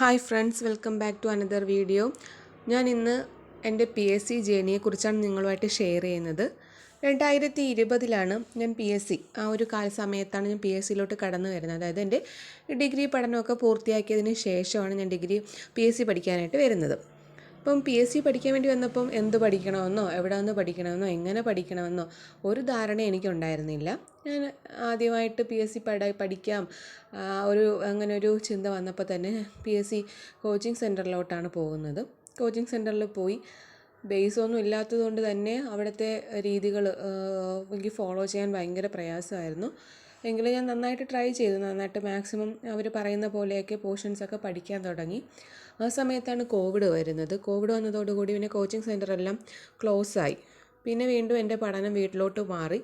Hi friends welcome back to another video ഞാൻ ഇന്ന് എന്റെ പി എസ് സി ജേണിയെക്കുറിച്ചാണ് നിങ്ങളുമായിട്ട് ഷെയർ ചെയ്യുന്നത്. രണ്ടായിരത്തി ഇരുപതിലാണ് ഞാൻ പി എസ് സി ആ ഒരു കാലസമയത്താണ് ഞാൻ പി എസ് സിയിലോട്ട് കടന്നു വരുന്നത്. അതായത് എന്റെ ഡിഗ്രി പഠനമൊക്കെ പൂർത്തിയാക്കിയതിന് ശേഷമാണ് ഞാൻ ഡിഗ്രി പി എസ് സി പഠിക്കാനായിട്ട് വരുന്നത്. അപ്പം പി എസ് സി പഠിക്കാൻ വേണ്ടി വന്നപ്പം എന്ത് പഠിക്കണമെന്നോ എവിടെ നിന്ന് പഠിക്കണമെന്നോ എങ്ങനെ പഠിക്കണമെന്നോ ഒരു ധാരണ എനിക്കുണ്ടായിരുന്നില്ല. ഞാൻ ആദ്യമായിട്ട് പി എസ് സി പഠ പഠിക്കാം. ഒരു അങ്ങനെ ഒരു ചിന്ത വന്നപ്പോൾ തന്നെ പി എസ് സി കോച്ചിങ് സെന്ററിലോട്ടാണ് പോകുന്നത്. കോച്ചിങ് സെന്ററിൽ പോയി ബേസൊന്നും ഇല്ലാത്തത് കൊണ്ട് തന്നെ അവിടുത്തെ രീതികൾ എനിക്ക് ഫോളോ ചെയ്യാൻ ഭയങ്കര പ്രയാസമായിരുന്നു. എങ്കിലും ഞാൻ നന്നായിട്ട് ട്രൈ ചെയ്തു. നന്നായിട്ട് മാക്സിമം അവർ പറയുന്ന പോലെയൊക്കെ പോർഷൻസൊക്കെ പഠിക്കാൻ തുടങ്ങി. ആ സമയത്താണ് കോവിഡ് വരുന്നത്. കോവിഡ് വന്നതോടുകൂടി പിന്നെ കോച്ചിങ് സെന്റർ എല്ലാം ക്ലോസ് ആയി. പിന്നെ വീണ്ടും എന്റെ പഠനം വീട്ടിലോട്ട് മാറി.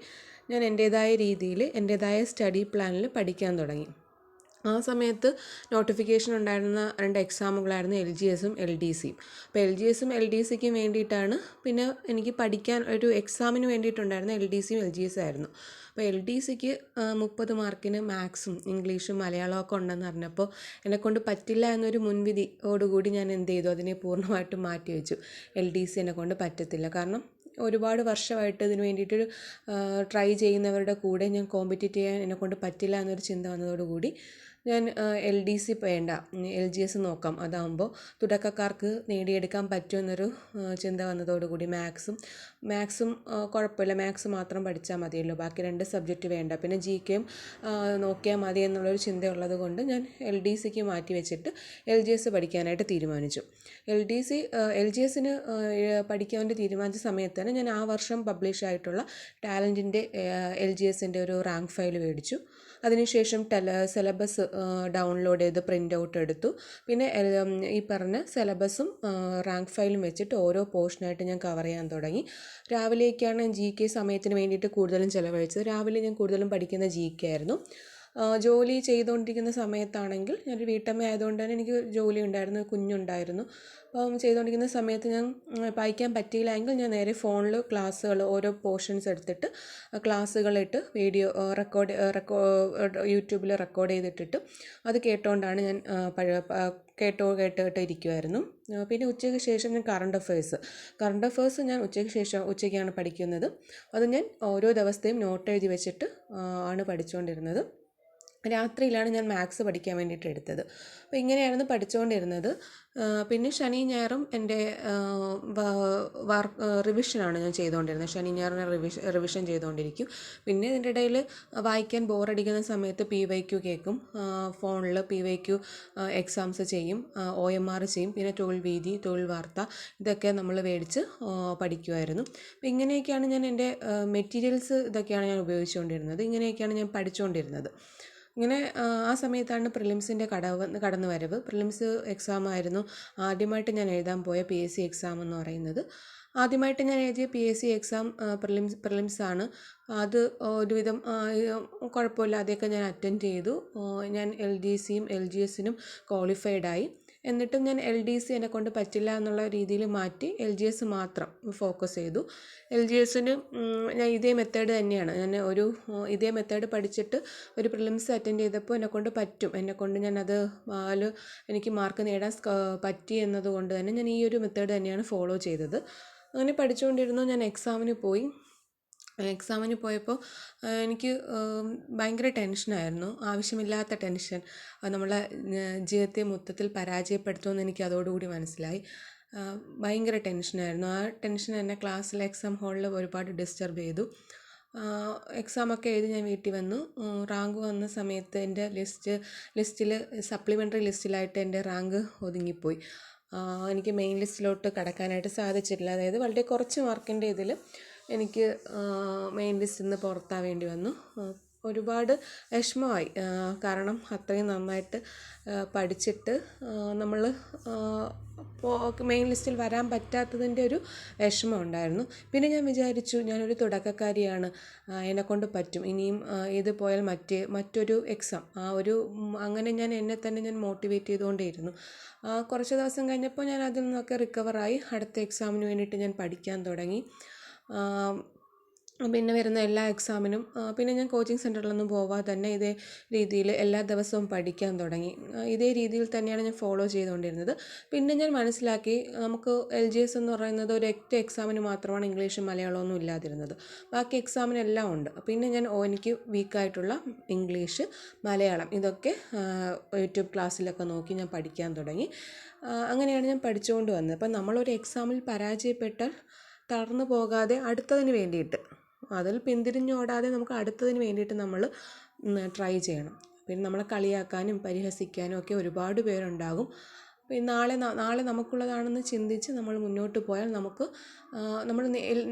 ഞാൻ എന്റേതായ രീതിയിൽ എന്റേതായ സ്റ്റഡി പ്ലാനിൽ പഠിക്കാൻ തുടങ്ങി. ആ സമയത്ത് നോട്ടിഫിക്കേഷൻ ഉണ്ടായിരുന്ന രണ്ട് എക്സാമുകളായിരുന്നു എൽ ജി എസും എൽ ഡി സിയും അപ്പോൾ എൽ ജി എസും എൽ ഡി സിക്കും വേണ്ടിയിട്ടാണ് പിന്നെ എനിക്ക് പഠിക്കാൻ ഒരു എക്സാമിന് വേണ്ടിയിട്ടുണ്ടായിരുന്ന എൽ ഡി സിയും എൽ ജി എസ് ആയിരുന്നു. അപ്പോൾ എൽ ഡി സിക്ക് മുപ്പത് മാർക്കിന് മാത്സും ഇംഗ്ലീഷും മലയാളമൊക്കെ ഉണ്ടെന്ന് പറഞ്ഞപ്പോൾ എന്നെക്കൊണ്ട് പറ്റില്ല എന്നൊരു മുൻവിധിയോടുകൂടി ഞാൻ എന്ത് ചെയ്തു? അതിനെ പൂർണമായിട്ടും മാറ്റി വെച്ചു. എൽ ഡി സി എന്നെക്കൊണ്ട് പറ്റത്തില്ല. കാരണം ഒരുപാട് വർഷമായിട്ട് ഇതിന് വേണ്ടിയിട്ട് ട്രൈ ചെയ്യുന്നവരുടെ കൂടെ ഞാൻ കോമ്പറ്റീറ്റ് ചെയ്യാൻ എന്നെക്കൊണ്ട് പറ്റില്ല എന്നൊരു ചിന്ത വന്നതോടുകൂടി ഞാൻ എൽ ഡി സി വേണ്ട. എൽ ജി എസ് നോക്കാം. അതാകുമ്പോൾ തുടക്കക്കാർക്ക് നേടിയെടുക്കാൻ പറ്റുമെന്നൊരു ചിന്ത വന്നതോടുകൂടി മാത്സും മാത്സും കുഴപ്പമില്ല. മാത്സ് മാത്രം പഠിച്ചാൽ മതിയല്ലോ. ബാക്കി രണ്ട് സബ്ജക്റ്റ് വേണ്ട. പിന്നെ ജി കെയും നോക്കിയാൽ മതി എന്നുള്ളൊരു ചിന്തയുള്ളത് കൊണ്ട് ഞാൻ എൽ ഡി സിക്ക് മാറ്റി വെച്ചിട്ട് എൽ ജി എസ് പഠിക്കാനായിട്ട് തീരുമാനിച്ചു. L D C L G എസിന് പഠിക്കാൻ വേണ്ടി തീരുമാനിച്ച സമയത്ത് തന്നെ ഞാൻ ആ വർഷം പബ്ലിഷ് ആയിട്ടുള്ള ടാലന്റിന്റെ എൽ ജി എസിന്റെ ഒരു റാങ്ക് ഫയൽ മേടിച്ചു. അതിനുശേഷം ടെല സിലബസ് ഡൗൺലോഡ് ചെയ്ത് പ്രിന്റ് ഔട്ട് എടുത്തു. പിന്നെ ഈ പറഞ്ഞ സിലബസും റാങ്ക് ഫയലും വെച്ചിട്ട് ഓരോ പോർഷനായിട്ട് ഞാൻ കവർ ചെയ്യാൻ തുടങ്ങി. രാവിലെയൊക്കെയാണ് ജി കെ സമയത്തിന് വേണ്ടിയിട്ട് കൂടുതലും ചിലവഴിച്ചത്. രാവിലെ ഞാൻ കൂടുതലും പഠിക്കുന്ന ജി കെ ആയിരുന്നു. ജോലി ചെയ്തുകൊണ്ടിരിക്കുന്ന സമയത്താണെങ്കിൽ ഞാനൊരു വീട്ടമ്മ ആയതുകൊണ്ട് തന്നെ എനിക്ക് ജോലി ഉണ്ടായിരുന്നു കുഞ്ഞുണ്ടായിരുന്നു. അപ്പം ചെയ്തുകൊണ്ടിരിക്കുന്ന സമയത്ത് ഞാൻ പായിക്കാൻ പറ്റിയില്ല എങ്കിൽ ഞാൻ നേരെ ഫോണിൽ ക്ലാസ്സുകൾ ഓരോ പോർഷൻസ് എടുത്തിട്ട് ക്ലാസ്സുകളിട്ട് വീഡിയോ റെക്കോർഡ് റെക്കോ യൂട്യൂബിൽ റെക്കോർഡ് ചെയ്തിട്ടിട്ട് അത് കേട്ടുകൊണ്ടാണ് ഞാൻ പഴയ കേട്ടോ കേട്ട് കേട്ടോ ഇരിക്കുമായിരുന്നു പിന്നെ ഉച്ചയ്ക്ക് ശേഷം ഞാൻ കറണ്ട് അഫയേഴ്സ് കറണ്ട് അഫയേഴ്സ് ഞാൻ ഉച്ചയ്ക്ക് ശേഷം ഉച്ചയ്ക്കാണ് പഠിക്കുന്നത്. അത് ഞാൻ ഓരോ ദിവസത്തെയും നോട്ട് എഴുതി വെച്ചിട്ട് ആണ് പഠിച്ചുകൊണ്ടിരുന്നത് രാത്രിയിലാണ് ഞാൻ മാത്സ് പഠിക്കാൻ വേണ്ടിയിട്ട് എടുത്തത്. അപ്പോൾ ഇങ്ങനെയായിരുന്നു പഠിച്ചുകൊണ്ടിരുന്നത്. പിന്നെ ശനി ഞായറും എന്റെ വർക്ക് റിവിഷനാണ് ഞാൻ ചെയ്തുകൊണ്ടിരുന്നത്. ശനി ഞായറും റിവിഷൻ റിവിഷൻ ചെയ്തുകൊണ്ടിരിക്കും. പിന്നെ ഇതിന്റെ ഇടയിൽ വായിക്കാൻ ബോറടിക്കുന്ന സമയത്ത് പി വൈ ക്യു കേൾക്കും. ഫോണിൽ പി വൈ ക്യു എക്സാംസ് ചെയ്യും. ഒ എം ആർ ചെയ്യും. പിന്നെ തൊഴിൽ വീതി തൊഴിൽ വാർത്ത ഇതൊക്കെ നമ്മൾ മേടിച്ച് പഠിക്കുമായിരുന്നു അപ്പോൾ ഇങ്ങനെയൊക്കെയാണ് ഞാൻ എന്റെ മെറ്റീരിയൽസ് ഇതൊക്കെയാണ് ഞാൻ ഉപയോഗിച്ചുകൊണ്ടിരുന്നത്. ഇങ്ങനെയൊക്കെയാണ് ഞാൻ പഠിച്ചുകൊണ്ടിരുന്നത്. ഇങ്ങനെ ആ, സമയത്താണ് പ്രിലിംസിന്റെ കടവ് കടന്നു വരവ് പ്രിലിംസ് എക്സാം ആയിരുന്നു. ആദ്യമായിട്ട് ഞാൻ എഴുതാൻ പോയ പി എസ് സി എക്സാം എന്ന് പറയുന്നത്. ആദ്യമായിട്ട് ഞാൻ എഴുതിയ P S C exam prelims prelims ആണ് അത് ഒരുവിധം കുഴപ്പമില്ലാതെയൊക്കെ ഞാൻ അറ്റൻഡ് ചെയ്തു. ഞാൻ എൽ ഡി സിയും എൽ ജി എസിനും ക്വാളിഫൈഡ് ആയി. എന്നിട്ടും ഞാൻ എൽ ഡി സി എന്നെ കൊണ്ട് പറ്റില്ല എന്നുള്ള രീതിയിൽ മാറ്റി എൽ ജി എസ് മാത്രം ഫോക്കസ് ചെയ്തു. എൽ ജി എസിന് ഞാൻ ഇതേ മെത്തേഡ് തന്നെയാണ്. ഞാൻ ഒരു ഇതേ മെത്തേഡ് പഠിച്ചിട്ട് ഒരു പ്രിലിംസ് അറ്റൻഡ് ചെയ്തപ്പോൾ എന്നെ കൊണ്ട് പറ്റും. എന്നെ കൊണ്ട് ഞാനത് നാല് എനിക്ക് മാർക്ക് നേടാൻ പറ്റി എന്നതുകൊണ്ട് തന്നെ ഞാൻ ഈ ഒരു മെത്തേഡ് തന്നെയാണ് ഫോളോ ചെയ്തത്. അങ്ങനെ പഠിച്ചുകൊണ്ടിരുന്നു. ഞാൻ എക്സാമിന് പോയി. എക്സാമിന് പോയപ്പോൾ എനിക്ക് ഭയങ്കര ടെൻഷനായിരുന്നു. ആവശ്യമില്ലാത്ത ടെൻഷൻ. നമ്മളെ ജീവിതത്തെ മൊത്തത്തിൽ പരാജയപ്പെടുത്തുമെന്ന് എനിക്ക് അതോടുകൂടി മനസ്സിലായി. ഭയങ്കര ടെൻഷനായിരുന്നു. ആ ടെൻഷൻ എന്നെ ക്ലാസ്സിൽ എക്സാം ഹാളിൽ ഒരുപാട് ഡിസ്റ്റർബ് ചെയ്തു. എക്സാമൊക്കെ എഴുതി ഞാൻ വീട്ടിൽ വന്നു. റാങ്ക് വന്ന സമയത്ത് എന്റെ ലിസ്റ്റ് ലിസ്റ്റിൽ സപ്ലിമെന്ററി ലിസ്റ്റിലായിട്ട് എന്റെ റാങ്ക് ഒതുങ്ങിപ്പോയി. എനിക്ക് മെയിൻ ലിസ്റ്റിലോട്ട് കടക്കാനായിട്ട് സാധിച്ചിട്ടില്ല. അതായത് വളരെ കുറച്ച് മാർക്കിന്റെ ഇതിൽ എനിക്ക് മെയിൻ ലിസ്റ്റിൽ നിന്ന് പുറത്താവേണ്ടി വന്നു. ഒരുപാട് വിഷമമായി. കാരണം അത്രയും നന്നായിട്ട് പഠിച്ചിട്ട് നമ്മൾ മെയിൻ ലിസ്റ്റിൽ വരാൻ പറ്റാത്തതിന്റെ ഒരു വിഷമം ഉണ്ടായിരുന്നു. പിന്നെ ഞാൻ വിചാരിച്ചു ഞാനൊരു തുടക്കക്കാരിയാണ്. എന്നെക്കൊണ്ട് പറ്റും. ഇനിയും ഇത് പോയാൽ മറ്റേ മറ്റൊരു എക്സാം ആ ഒരു അങ്ങനെ ഞാൻ എന്നെ തന്നെ ഞാൻ മോട്ടിവേറ്റ് ചെയ്തുകൊണ്ടേയിരുന്നു. കുറച്ച് ദിവസം കഴിഞ്ഞപ്പോൾ ഞാൻ അതിൽ നിന്നൊക്കെ റിക്കവറായി അടുത്ത എക്സാമിന് വേണ്ടിയിട്ട് ഞാൻ പഠിക്കാൻ തുടങ്ങി. പിന്നെ വരുന്ന എല്ലാ എക്സാമിനും പിന്നെ ഞാൻ കോച്ചിങ് സെന്ററിലൊന്നും പോവാതെ തന്നെ ഇതേ രീതിയിൽ എല്ലാ ദിവസവും പഠിക്കാൻ തുടങ്ങി. ഇതേ രീതിയിൽ തന്നെയാണ് ഞാൻ ഫോളോ ചെയ്തുകൊണ്ടിരുന്നത്. പിന്നെ ഞാൻ മനസ്സിലാക്കി നമുക്ക് എൽ ജി എസ് എന്ന് പറയുന്നത് ഒരു ഒറ്റ എക്സാമിന് മാത്രമാണ് ഇംഗ്ലീഷും മലയാളവും ഒന്നും ഇല്ലാതിരുന്നത്. ബാക്കി എക്സാമിനെല്ലാം ഉണ്ട്. പിന്നെ ഞാൻ ഓ എനിക്ക് വീക്കായിട്ടുള്ള ഇംഗ്ലീഷ് മലയാളം ഇതൊക്കെ യൂട്യൂബ് ക്ലാസ്സിലൊക്കെ നോക്കി ഞാൻ പഠിക്കാൻ തുടങ്ങി. അങ്ങനെയാണ് ഞാൻ പഠിച്ചുകൊണ്ട് വന്നത്. അപ്പം നമ്മളൊരു എക്സാമിൽ പരാജയപ്പെട്ടാൽ തളർന്നു പോകാതെ അടുത്തതിന് വേണ്ടിയിട്ട്. അതിൽ പിന്തിരിഞ്ഞോടാതെ നമുക്ക് അടുത്തതിന് വേണ്ടിയിട്ട് നമ്മൾ ട്രൈ ചെയ്യണം. പിന്നെ നമ്മളെ കളിയാക്കാനും പരിഹസിക്കാനും ഒക്കെ ഒരുപാട് പേരുണ്ടാകും. പിന്നെ നാളെ നാളെ നമുക്കുള്ളതാണെന്ന് ചിന്തിച്ച് നമ്മൾ മുന്നോട്ട് പോയാൽ നമുക്ക് നമ്മൾ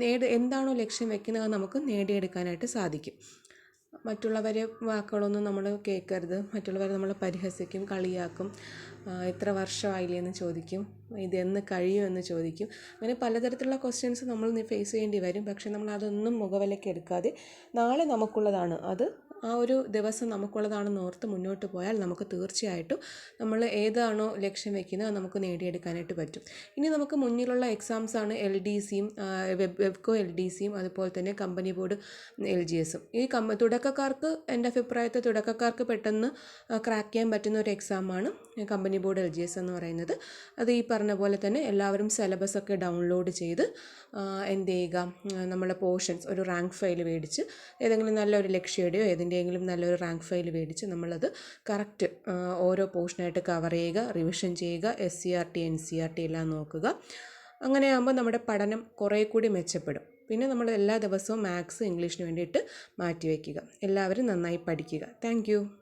നേടി എന്താണോ ലക്ഷ്യം വെക്കുന്നത് നമുക്ക് നേടിയെടുക്കാനായിട്ട് സാധിക്കും. മറ്റുള്ളവരെ വാക്കുകളൊന്നും നമ്മൾ കേൾക്കരുത്. മറ്റുള്ളവർ നമ്മളെ പരിഹസിക്കും കളിയാക്കും. എത്ര വർഷമായില്ലേ എന്ന് ചോദിക്കും. ഇതെന്ന് കഴിയും എന്ന് ചോദിക്കും. അങ്ങനെ പലതരത്തിലുള്ള ക്വസ്റ്റ്യൻസ് നമ്മൾ ഫേസ് ചെയ്യേണ്ടി വരും. പക്ഷേ നമ്മൾ അതൊന്നും മുഖവിലയ്ക്ക് എടുക്കാതെ നാളെ നമുക്കുള്ളതാണ്. അത് ആ ഒരു ദിവസം നമുക്കുള്ളതാണെന്ന് ഓർത്ത് മുന്നോട്ട് പോയാൽ നമുക്ക് തീർച്ചയായിട്ടും നമ്മൾ ഏതാണോ ലക്ഷ്യം വെക്കുന്നത് അത് നമുക്ക് നേടിയെടുക്കാനായിട്ട് പറ്റും. ഇനി നമുക്ക് മുന്നിലുള്ള എക്സാംസ് ആണ് എൽ ഡി സിയും വെബ് വെബ്കോ എൽ ഡി സിയും അതുപോലെ തന്നെ കമ്പനി ബോർഡ് എൽ ജി എസും ഈ കമ്പ തുടക്കക്കാർക്ക് എന്റെ അഭിപ്രായത്തിൽ തുടക്കക്കാർക്ക് പെട്ടെന്ന് ക്രാക്ക് ചെയ്യാൻ പറ്റുന്ന ഒരു എക്സാമാണ് company board L G S എന്ന് പറയുന്നത്. അത് ഈ പറഞ്ഞ പോലെ തന്നെ എല്ലാവരും സിലബസ് ഒക്കെ ഡൗൺലോഡ് ചെയ്ത് എന്ത് ചെയ്യുക? നമ്മളെ പോർഷൻസ് ഒരു റാങ്ക് ഫയൽ മേടിച്ച് ഏതെങ്കിലും നല്ലൊരു ലക്ഷ്യയുടെയോ ഏതിന്റെയെങ്കിലും നല്ലൊരു റാങ്ക് ഫയൽ മേടിച്ച് നമ്മളത് കറക്റ്റ് ഓരോ പോർഷനായിട്ട് കവർ ചെയ്യുക റിവിഷൻ ചെയ്യുക S C R T N C R T എല്ലാം നോക്കുക. അങ്ങനെയാകുമ്പോൾ നമ്മുടെ പഠനം കുറേ കൂടി മെച്ചപ്പെടും. പിന്നെ നമ്മൾ എല്ലാ ദിവസവും മാത്സ് ഇംഗ്ലീഷിന് വേണ്ടിയിട്ട് മാറ്റിവെക്കുക. എല്ലാവരും നന്നായി പഠിക്കുക. താങ്ക്